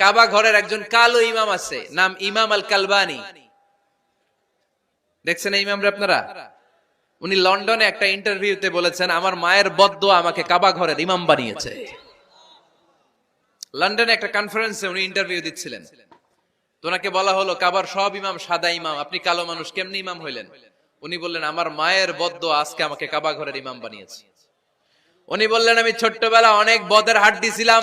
কাবা ঘরের একজন কালো ইমাম আছে, নাম ইমাম আল কালবানি দেখছেন এই ইমামরা আপনারা? উনি লন্ডনে একটা ইন্টারভিউতে বলেছেন, আমার মায়ের বদ্দ আমাকে কাবা ঘরের ইমাম বানিয়েছে। লন্ডনে একটা কনফারেন্সে উনি ইন্টারভিউ দিচ্ছিলেন। তো ওনাকে বলা হলো, কাবার সব ইমাম সাদা ইমাম, আপনি কালো মানুষ, কেমনি ইমাম হইলেন? উনি বললেন, আমার মায়ের বদ্দ আজকে আমাকে কাবা ঘরের ইমাম বানিয়েছে। উনি বললেন, আমি ছোট্টবেলা অনেক বদের হাট দিছিলাম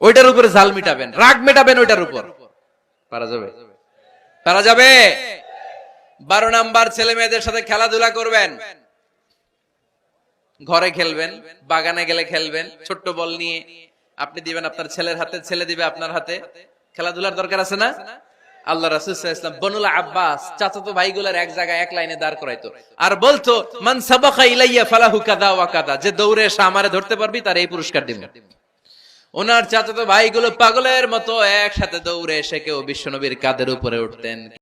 ওইটার উপরে জাল মিটাবেন, রাগ মেটাবেন ওইটার উপর। পারা যাবে? পারা যাবে? বারো নাম্বার ছেলে মেয়েদের সাথে খেলাধুলা করবেন। ঘরে খেলবেন, বাগানে গেলে খেলবেন, ছোট্ট বল নিয়ে আপনি দিবেন আপনার ছেলের হাতে, ছেলে দিবে আপনার হাতে। খেলাধুলার দরকার আছে না? আল্লাহ রাসূল সাল্লাল্লাহু আলাইহি ওয়াসাল্লাম বনুল আব্বাস, চাচাতো ভাইগুলোর এক জায়গায় এক লাইনে দাঁড় করাইতো। আর বলতো, মান সাবাকা ইলাইয়া ফালাহু কাদা ওয়া কাদা যে দৌড়ে এসে আমারে ধরতে পারবি, তার এই পুরস্কার দিব। ওনার চাচাতো ভাইগুলো পাগলের মতো একসাথে দৌড়ে এসে কেউ বিশ্বনবীর কাদের উপরে উঠতেন।